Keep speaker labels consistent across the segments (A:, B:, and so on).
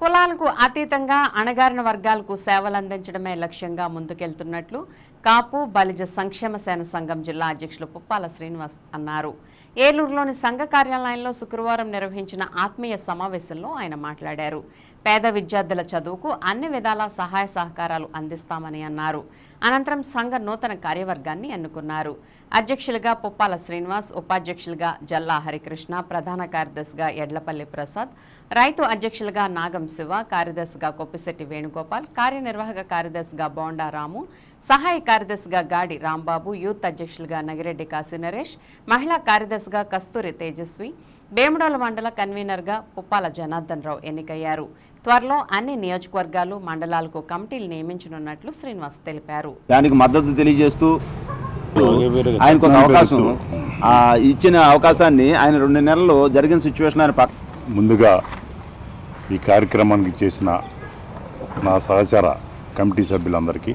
A: కులాలకు అతీతంగా అణగారిన వర్గాలకు సేవలు అందించడమే లక్ష్యంగా ముందుకెళ్తున్నట్లు కాపు బలిజ సంక్షేమ సేన సంఘం జిల్లా అధ్యక్షులు పుప్పాల శ్రీనివాస్ అన్నారు. ఏలూరులోని సంఘ కార్యాలయంలో శుక్రవారం నిర్వహించిన ఆత్మీయ సమావేశంలో ఆయన మాట్లాడారు. పేద విద్యార్థుల చదువుకు అన్ని విధాల సహాయ సహకారాలు అందిస్తామని అన్నారు. అనంతరం సంఘ నూతన కార్యవర్గాన్ని ఎన్నుకున్నారు. అధ్యక్షులుగా పుప్పాల శ్రీనివాస్ ఉపాధ్యక్షులుగా జల్లా హరికృష్ణ ప్రధాన కార్యదర్శిగా ఎడ్లపల్లి ప్రసాద్ రైతు అధ్యక్షులుగా నాగం శివ కార్యదర్శిగా కొప్పిశెట్టి వేణుగోపాల్ కార్యనిర్వాహక కార్యదర్శిగా బోండా రాము సహాయ కార్యదర్శిగా గాడి రాంబాబు యూత్ అధ్యక్షులుగా నగిరెడ్డి కాశీ నరేష్ మహిళా కార్యదర్శిగా కస్తూరి తేజస్వి వేముడోల మండల కన్వీనర్గా పుప్పాల జనార్దన్ రావు ఎన్నికయ్యారు. త్వరలో అన్ని నియోజకవర్గాలు మండలాలకు కమిటీలు నియమించనున్నట్లు శ్రీనివాస్ తెలిపారు.
B: దానికి మద్దతు తెలియజేస్తూ ఆయనకు ఒక అవకాశం ఆ ఇచ్చిన అవకాశాన్ని ఆయన రెండు నెలలు జరిగిన సిచ్యువేషన్ ఆయన
C: ముందుగా ఈ కార్యక్రమానికి చేసిన నా సహచర కమిటీ సభ్యులందరికీ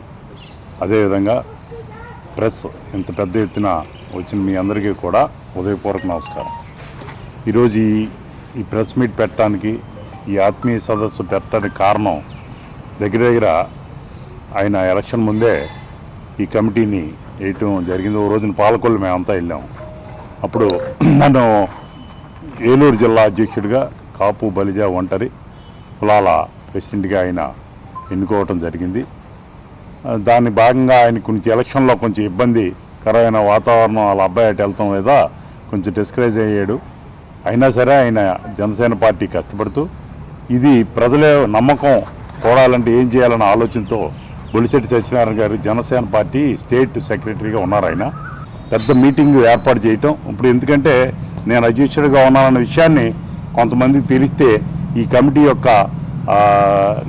C: అదేవిధంగా ప్రెస్ ఇంత పెద్ద ఎత్తున వచ్చిన మీ అందరికీ కూడా ఉదయపూర్వక నమస్కారం. ఈరోజు ఈ ఈ ప్రెస్ మీట్ పెట్టడానికి ఈ ఆత్మీయ సదస్సు పెట్టడానికి కారణం దగ్గర దగ్గర ఆయన ఎలక్షన్ ముందే ఈ కమిటీని వేయటం జరిగింది. ఓ రోజున పాలకొల్లు మేమంతా వెళ్ళాం. అప్పుడు నన్ను ఏలూరు జిల్లా అధ్యక్షుడిగా కాపు బలిజ ఒంటరి కులాల ప్రెసిడెంట్గా ఆయన ఎన్నుకోవటం జరిగింది. దాని భాగంగా ఆయన కొంచెం ఎలక్షన్లో కొంచెం ఇబ్బంది కరమైన వాతావరణం వాళ్ళ అబ్బాయి అటు వెళ్తాం మీద కొంచెం డిస్కరేజ్ అయ్యాడు. అయినా సరే ఆయన జనసేన పార్టీ కష్టపడుతూ ఇది ప్రజలే నమ్మకం కూడాలంటే ఏం చేయాలన్న ఆలోచనతో బొలిశెట్టి సత్యనారాయణ గారు జనసేన పార్టీ స్టేట్ సెక్రటరీగా ఉన్నారు ఆయన. పెద్ద మీటింగ్ ఏర్పాటు చేయటం. ఇప్పుడు ఎందుకంటే నేను అధ్యక్షుడిగా ఉన్నానన్న విషయాన్ని కొంతమందికి తెలిస్తే ఈ కమిటీ యొక్క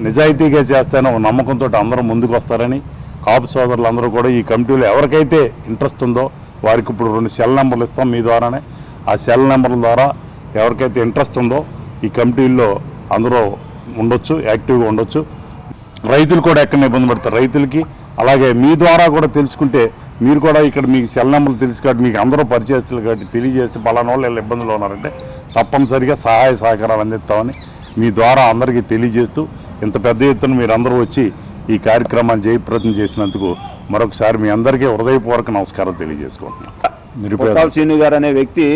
C: నిజాయితీగా చేస్తానో ఒక నమ్మకంతో అందరూ ముందుకు వస్తారని కాపు సోదరులందరూ కూడా ఈ కమిటీలో ఎవరికైతే ఇంట్రెస్ట్ ఉందో వారికి ఇప్పుడు రెండు సెల్ నెంబర్లు ఇస్తాం మీ ద్వారానే. ఆ సెల్ నెంబర్ల ద్వారా ఎవరికైతే ఇంట్రెస్ట్ ఉందో ఈ కమిటీల్లో అందరూ ఉండొచ్చు యాక్టివ్గా ఉండొచ్చు. రైతులు కూడా ఎక్కడ ఇబ్బంది పడతారు. రైతులకి అలాగే మీ ద్వారా కూడా తెలుసుకుంటే మీరు కూడా ఇక్కడ మీకు సెల్ నెంబర్లు తెలుసు కాబట్టి మీకు అందరూ పరిచయస్తులు కాబట్టి తెలియజేస్తే పలానా వాళ్ళు వీళ్ళు ఇబ్బందులు ఉన్నారంటే తప్పనిసరిగా సహాయ సహకారాలు అందిస్తామని మీ ద్వారా అందరికీ తెలియజేస్తూ ఇంత పెద్ద ఎత్తున మీరందరూ వచ్చి ఈ కార్యక్రమాన్ని జయప్రదం చేసినందుకు మరొకసారి మీ అందరికీ హృదయపూర్వక నమస్కారం తెలియజేసుకుంటున్నాను.
B: శ్రీను గారు అనే వ్యక్తి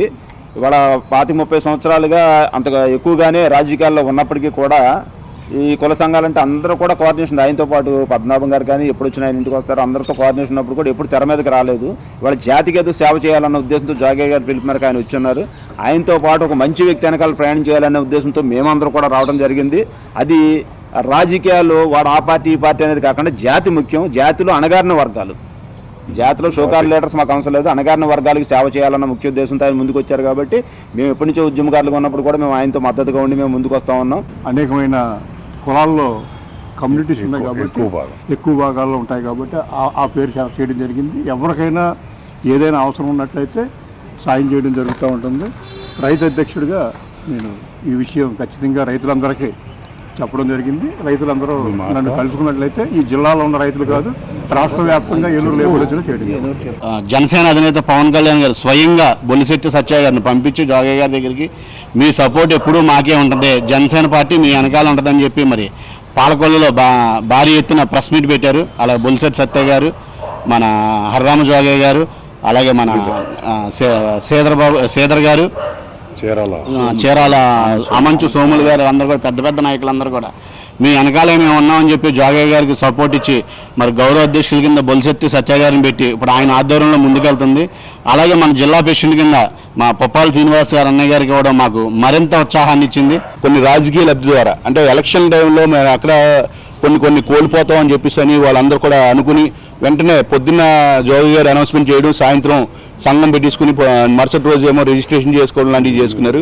B: ఇవాళ పాతి ముప్పై సంవత్సరాలుగా అంతగా ఎక్కువగానే రాజకీయాల్లో ఉన్నప్పటికీ కూడా ఈ కుల సంఘాలంటే అందరూ కూడా కోఆర్డినేషన్ ఆయనతో పాటు పద్మనాభం గారు కానీ ఎప్పుడు వచ్చిన ఆయన ఇంటికి వస్తారు. అందరితో కోఆర్డినేషన్ ఉన్నప్పుడు కూడా ఎప్పుడు తెర మీదకి రాలేదు. ఇవాళ జాతికి ఏదో సేవ చేయాలన్న ఉద్దేశంతో జాగయ్య గారు పిలుపు మేరకు ఆయన వచ్చున్నారు. ఆయనతో పాటు ఒక మంచి వ్యక్తి వెనకాల ప్రయాణం చేయాలనే ఉద్దేశంతో మేమందరూ కూడా రావడం జరిగింది. అది రాజకీయాలు వాడు ఆ పార్టీ ఈ పార్టీ అనేది కాకుండా జాతి ముఖ్యం. జాతిలో అణగారిన వర్గాలు. జాతిలో షోకార్ లీడర్స్ మాకు అవసరం లేదు. అణగారిన వర్గాలకు సేవ చేయాలన్న ముఖ్య ఉద్దేశంతో ఆయన ముందుకు వచ్చారు కాబట్టి మేము ఎప్పటి నుంచో ఉద్యమకారులుగా ఉన్నప్పుడు కూడా మేము ఆయనతో మద్దతుగా ఉండి మేము ముందుకు వస్తా ఉన్నాం.
D: అనేకమైన కులాల్లో కమ్యూనిటీస్ ఉన్నాయి కాబట్టి
C: ఎక్కువ భాగం.
D: ఎక్కువ భాగాల్లో ఉంటాయి కాబట్టి ఆ- ఆ పేరు చేయడం జరిగింది. ఎవరికైనా ఏదైనా అవసరం ఉన్నట్లయితే సాయం చేయడం జరుగుతూ ఉంటుంది. రైతు అధ్యక్షుడిగా నేను ఈ విషయం ఖచ్చితంగా రైతులందరికీ చెప్పడం జరిగింది. రైతులందరూ. నన్ను కలుసుకున్నట్లయితే ఈ జిల్లాలో ఉన్న రైతులు కాదు రాష్ట్ర వ్యాప్తంగా ఏలూరు వచ్చిన చేయడం
E: జనసేన అధినేత పవన్ కళ్యాణ్ గారు స్వయంగా బొలిశెట్టి సత్య గారిని పంపించి జోగయ్య గారి దగ్గరికి మీ సపోర్ట్ ఎప్పుడూ మాకే ఉంటుంది. జనసేన పార్టీ మీ వెనకాల ఉంటుందని చెప్పి మరి పాలకొల్లులో బా భారీ ఎత్తున ప్రెస్ మీట్ పెట్టారు. అలాగే బొలిశెట్టి సత్య గారు మన హర్రామ జోగయ్య గారు అలాగే మన సేదర్ బాబు సేదర్ గారు
C: చీరాల.
E: చీరాల అమంచు సోములు గారు అందరూ కూడా పెద్ద పెద్ద నాయకులందరూ కూడా. మీ వెనకాలే మేము ఉన్నామని చెప్పి జోగయ్య గారికి సపోర్ట్ ఇచ్చి మరి గౌరవ అధ్యక్షుల కింద బొలిశెట్టి సత్య గారిని పెట్టి ఇప్పుడు ఆయన ఆధ్వర్యంలో ముందుకెళ్తుంది. అలాగే మన జిల్లా ప్రెసిడెంట్ కింద మా పొప్పాల శ్రీనివాస్ గారు అన్నయ్య గారికి కూడా మాకు మరింత ఉత్సాహాన్ని ఇచ్చింది.
F: కొన్ని రాజకీయ లబ్ధి ద్వారా అంటే ఎలక్షన్ టైంలో మేము అక్కడ కొన్ని కొన్ని కోల్పోతాం అని చెప్పేసి అని వాళ్ళందరూ కూడా అనుకుని వెంటనే పొద్దున్న జోగి గారు అనౌన్స్మెంట్ చేయడం సాయంత్రం సంఘం పెట్టించుకుని మరుసటి రోజు ఏమో రిజిస్ట్రేషన్ చేసుకోవడం లాంటివి చేసుకున్నారు.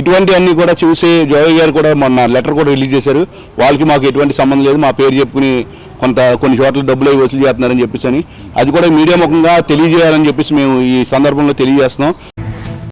F: ఇటువంటివన్నీ కూడా చూసి జోగి గారు కూడా మొన్న లెటర్ కూడా రిలీజ్ చేశారు. వాళ్ళకి మాకు ఎటువంటి సంబంధం లేదు. మా పేరు చెప్పుకుని కొంత కొన్ని చోట్ల డబ్బులు అవి వసూలు చేస్తున్నారని చెప్పేసి అని. అది కూడా మీడియా ముఖంగా తెలియజేయాలని చెప్పేసి మేము ఈ సందర్భంలో తెలియజేస్తున్నాం.